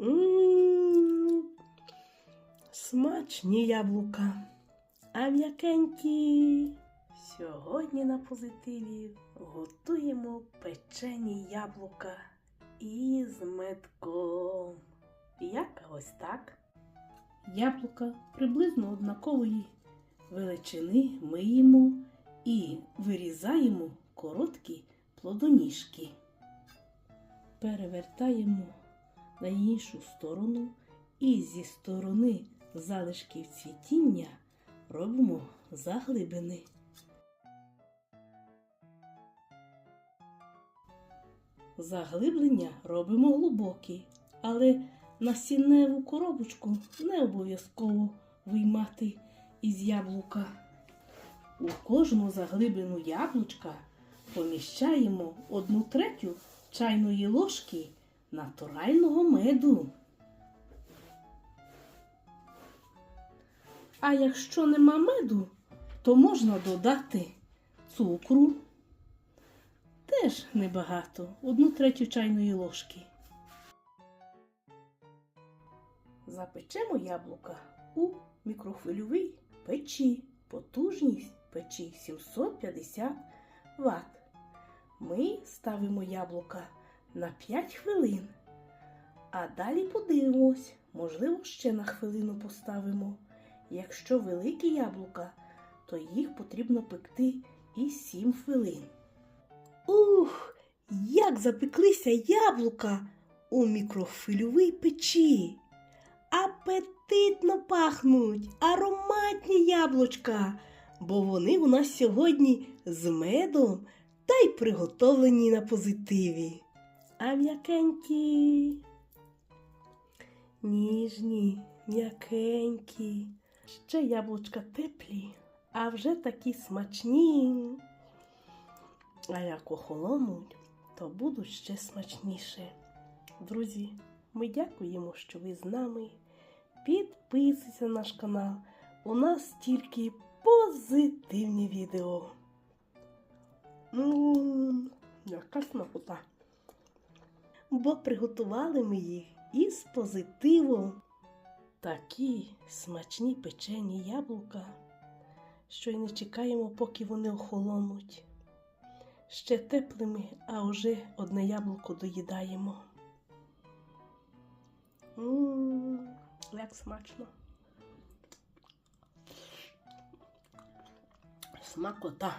М, Смачні яблука, а м'якенькі. Сьогодні на позитиві готуємо печені яблука із медком. Як ось так. Яблука приблизно однакової величини миємо і вирізаємо короткі плодоніжки. Перевертаємо на іншу сторону і зі сторони залишків цвітіння робимо заглибини. Заглиблення робимо глибокі, але насінневу коробочку не обов'язково виймати із яблука. У кожну заглибину яблучка поміщаємо одну третю чайної ложки натурального меду. А якщо нема меду, то можна додати цукру. Теж небагато, одну третю чайної ложки. Запечемо яблука у мікрохвильовій печі. Потужність печі 750 Вт. Ми ставимо яблука на 5 хвилин. А далі подивимось, можливо, ще на хвилину поставимо. Якщо великі яблука, то їх потрібно пекти і 7 хвилин. Ух, як запеклися яблука у мікрохвильовій печі. Апетитно пахнуть, ароматні яблучка, бо вони у нас сьогодні з медом та й приготовлені на позитиві. А м'якенькі, ніжні, м'якенькі, ще яблучка теплі, а вже такі смачні. А як охолонуть, то будуть ще смачніше. Друзі, ми дякуємо, що ви з нами. Підписуйся на наш канал. У нас тільки позитивні відео. Ммм, яка смакота. Бо приготували ми їх із позитивом. Такі смачні печені яблука, що й не чекаємо, поки вони охолонуть. Ще теплими, а вже одне яблуко доїдаємо. Ммм, як смачно. Смакота.